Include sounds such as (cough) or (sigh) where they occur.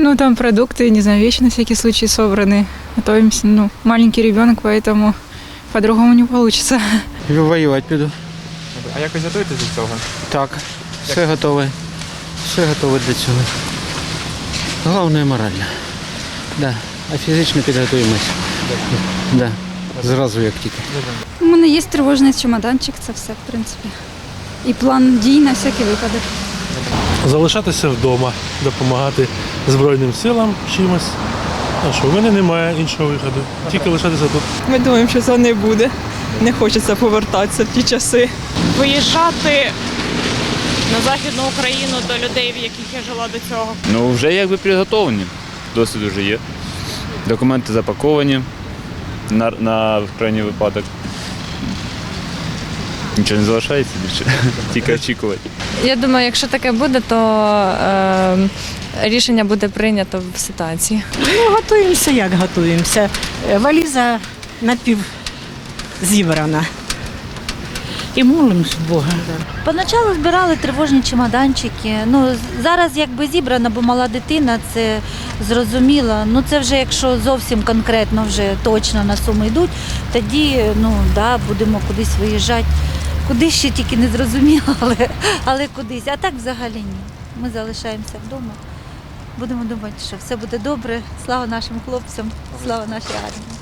Ну, там продукты, не знаю, вещи на всякий случай собраны. Готовимся, ну, маленький ребенок, поэтому по-другому не получится. Воювати піду. А якось готуєтесь до цього? Так, все готове. Все готове для цього. Головне морально. Да. А фізично підготуємось. Да. Зразу як тільки. У мене є тривожний чемоданчик, це все, в принципі. І план дій на всякий випадок. залишатися вдома, допомагати Збройним силам чимось. А що, в мене немає іншого виходу. Тільки лишатися тут. Ми думаємо, що це не буде. Не хочеться повертатися в ті часи. виїжджати на Західну Україну до людей, в яких я жила до цього. Ну, вже якби підготовлені. Досвід вже є. Документи запаковані на, на крайній випадок. Нічого не залишається більше, (laughs) тільки очікувати. Я думаю, якщо таке буде, то е, рішення буде прийнято в ситуації. Ну, готуємося, як готуємося. Валіза напів зібрана. І молимось Бога. Поначалу збирали тривожні чемоданчики. Ну зараз якби зібрана, бо мала дитина, це зрозуміло. Ну це вже якщо зовсім конкретно вже точно на суму йдуть, тоді ну да, будемо кудись виїжджати. Куди ще тільки не зрозуміло, але, але кудись. А так взагалі ні. Ми залишаємося вдома. Будемо думати, що все буде добре. Слава нашим хлопцям, слава нашій армії.